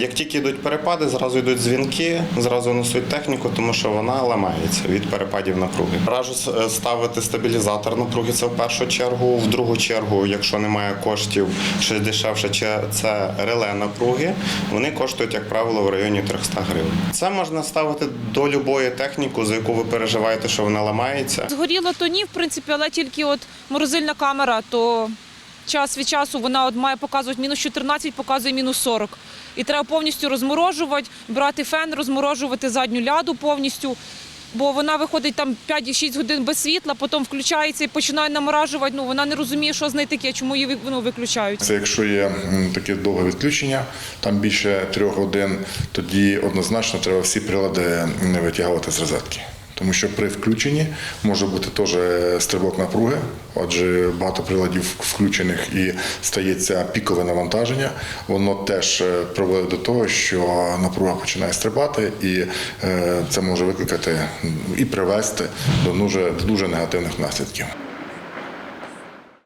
Як тільки йдуть перепади, зразу йдуть дзвінки, зразу несуть техніку, тому що вона ламається від перепадів напруги. Раджу ставити стабілізатор напруги. Це в першу чергу. В другу чергу, якщо немає коштів, щось дешевше, це реле напруги. Вони коштують, як правило, в районі 300 гривень. Це можна ставити до будь-якої техніки, за яку ви переживаєте, що вона ламається. Згоріло то ні, в принципі, але тільки от морозильна камера, то час від часу вона от має показувати мінус 14, показує мінус 40. І треба повністю розморожувати, брати фен, розморожувати задню ляду повністю. Бо вона виходить там 5-6 годин без світла, потім включається і починає наморажувати. Ну вона не розуміє, що з нею таке, чому її ну, виключають. Це якщо є таке довге відключення, там більше трьох годин, тоді однозначно треба всі прилади м, витягувати з розетки. Тому що при включенні може бути теж стрибок напруги, отже, багато приладів включених і стається пікове навантаження. Воно теж е, приводить до того, що напруга починає стрибати, і е, це може викликати і привести до дуже, до дуже негативних наслідків.